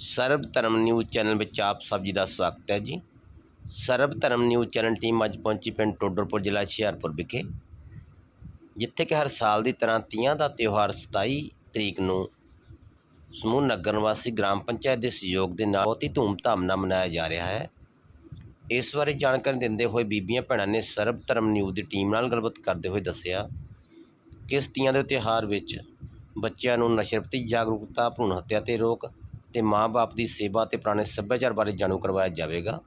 ਸਰਬ ਧਰਮ news channel ਵਿੱਚ ਆਪ ਸਭ ਜੀ ਦਾ ਸਵਾਗਤ ਹੈ ਜੀ। ਸਰਬ ਧਰਮ ਨਿਊਜ਼ ਚੈਨਲ ਟੀਮ ਅੱਜ ਪਹੁੰਚੀ ਪਿੰਡ ਟੋਡਰਪੁਰ ਜ਼ਿਲ੍ਹਾ ਹੁਸ਼ਿਆਰਪੁਰ ਵਿਖੇ, ਜਿੱਥੇ ਕਿ ਹਰ ਸਾਲ ਦੀ ਤਰ੍ਹਾਂ ਤੀਆਂ ਦਾ ਤਿਉਹਾਰ 27 ਤਰੀਕ ਨੂੰ ਸਮੂਹ ਨਗਰ ਨਿਵਾਸੀ ਗ੍ਰਾਮ ਪੰਚਾਇਤ ਦੇ ਸਹਿਯੋਗ ਦੇ ਨਾਲ ਬਹੁਤ ਹੀ ਧੂਮਧਾਮ ਨਾਲ ਮਨਾਇਆ ਜਾ ਰਿਹਾ ਹੈ। ਇਸ ਬਾਰੇ ਜਾਣਕਾਰੀ ਦਿੰਦੇ ਹੋਏ ਬੀਬੀਆਂ ਭੈਣਾਂ ਨੇ ਸਰਬ ਧਰਮ ਨਿਊਜ਼ ਦੀ ਟੀਮ ਨਾਲ ਗੱਲਬਾਤ ਕਰਦੇ ਹੋਏ ਦੱਸਿਆ ਕਿ ਇਸ ਤੀਆਂ ਦੇ ਤਿਉਹਾਰ ਵਿੱਚ ਬੱਚਿਆਂ ਨੂੰ ਨਸ਼ੇ ਪ੍ਰਤੀ ਜਾਗਰੂਕਤਾ, ਭਰੂਣ ਹੱਤਿਆ ਤੇ ਰੋਕ ਅਤੇ ਮਾਂ-ਬਾਪ ਦੀ ਸੇਵਾ ਅਤੇ ਪੁਰਾਣੇ ਸੱਭਿਆਚਾਰ ਬਾਰੇ ਜਾਣੂ ਕਰਵਾਇਆ ਜਾਵੇਗਾ।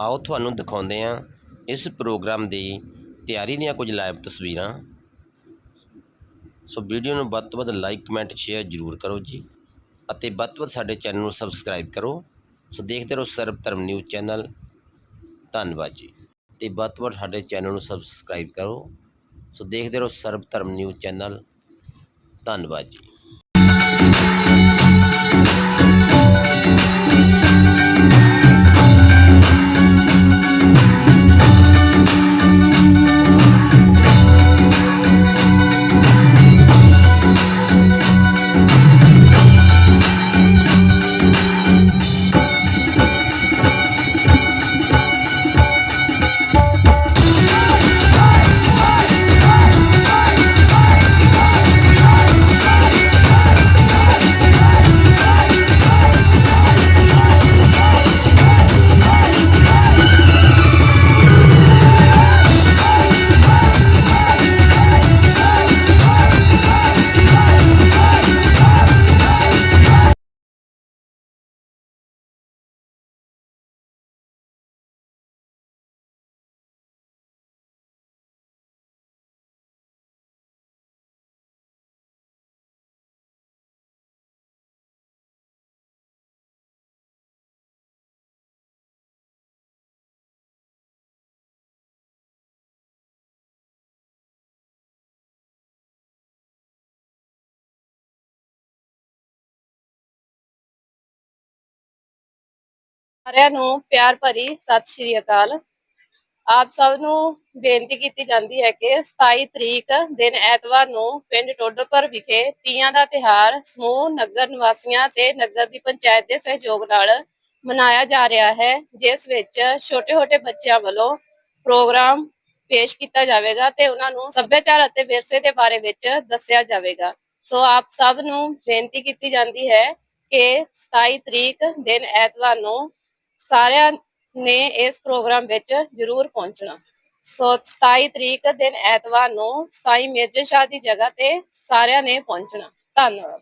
ਆਓ ਤੁਹਾਨੂੰ ਦਿਖਾਉਂਦੇ ਹਾਂ ਇਸ ਪ੍ਰੋਗਰਾਮ ਦੀ ਤਿਆਰੀ ਦੀਆਂ ਕੁਝ ਲਾਈਵ ਤਸਵੀਰਾਂ। ਸੋ ਵੀਡੀਓ ਨੂੰ ਵੱਧ ਤੋਂ ਵੱਧ ਲਾਈਕ, ਕਮੈਂਟ, ਸ਼ੇਅਰ ਜ਼ਰੂਰ ਕਰੋ ਜੀ ਅਤੇ ਵੱਧ ਤੋਂ ਵੱਧ ਸਾਡੇ ਚੈਨਲ ਨੂੰ ਸਬਸਕ੍ਰਾਈਬ ਕਰੋ। ਸੋ ਦੇਖਦੇ ਰਹੋ ਸਰਬ ਧਰਮ ਨਿਊਜ਼ ਚੈਨਲ। ਧੰਨਵਾਦ ਜੀ। ਤੇ ਵੱਧ ਤੋਂ ਵੱਧ ਸਾਡੇ ਚੈਨਲ ਨੂੰ ਸਬਸਕ੍ਰਾਈਬ ਕਰੋ। ਸੋ ਦੇਖਦੇ ਰਹੋ ਸਰਬ ਧਰਮ ਨਿਊਜ਼ ਚੈਨਲ। ਧੰਨਵਾਦ ਜੀ। ਸਾਰਿਆਂ ਨੂੰ ਪਿਆਰ ਭਰੀ ਸਤਿ ਸ਼੍ਰੀ ਅਕਾਲ। ਆਪ ਸਭ ਨੂੰ ਬੇਨਤੀ ਕੀਤੀ ਜਾਂਦੀ ਹੈ ਕਿ 27 ਤਰੀਕ ਦਿਨ ਐਤਵਾਰ ਨੂੰ ਪਿੰਡ ਟੋਡਰਪੁਰ ਵਿਖੇ ਤੀਆਂ ਦਾ ਤਿਹਾਰ ਸਮੂਹ ਨਗਰ ਨਿਵਾਸੀਆਂ ਤੇ ਨਗਰ ਦੀ ਪੰਚਾਇਤ ਦੇ ਸਹਿਯੋਗ ਨਾਲ ਮਨਾਇਆ ਜਾ ਰਿਹਾ ਹੈ, ਜਿਸ ਵਿੱਚ ਛੋਟੇ-ਛੋਟੇ ਬੱਚਿਆਂ ਵੱਲੋਂ ਪ੍ਰੋਗਰਾਮ ਪੇਸ਼ ਕੀਤਾ ਜਾਵੇਗਾ ਤੇ ਉਹਨਾਂ ਨੂੰ ਸੱਭਿਆਚਾਰ ਅਤੇ ਵਿਰਸੇ ਦੇ ਬਾਰੇ ਵਿੱਚ ਦੱਸਿਆ ਜਾਵੇਗਾ। ਸੋ ਆਪ ਸਭ ਨੂੰ ਬੇਨਤੀ ਕੀਤੀ ਜਾਂਦੀ ਹੈ ਕਿ 27 ਤਰੀਕ ਦਿਨ ਐਤਵਾਰ ਨੂੰ ਸਾਰਿਆਂ ਨੇ ਇਸ ਪ੍ਰੋਗਰਾਮ ਵਿੱਚ ਜ਼ਰੂਰ ਪਹੁੰਚਣਾ। ਸੋ 27 ਤਰੀਕ ਦਿਨ ਐਤਵਾਰ ਨੂੰ ਸਾਈ ਮਿਰਜ਼ਾ ਸ਼ਾਹ ਦੀ ਜਗ੍ਹਾ ਤੇ ਸਾਰਿਆਂ ਨੇ ਪਹੁੰਚਣਾ। ਧੰਨਵਾਦ।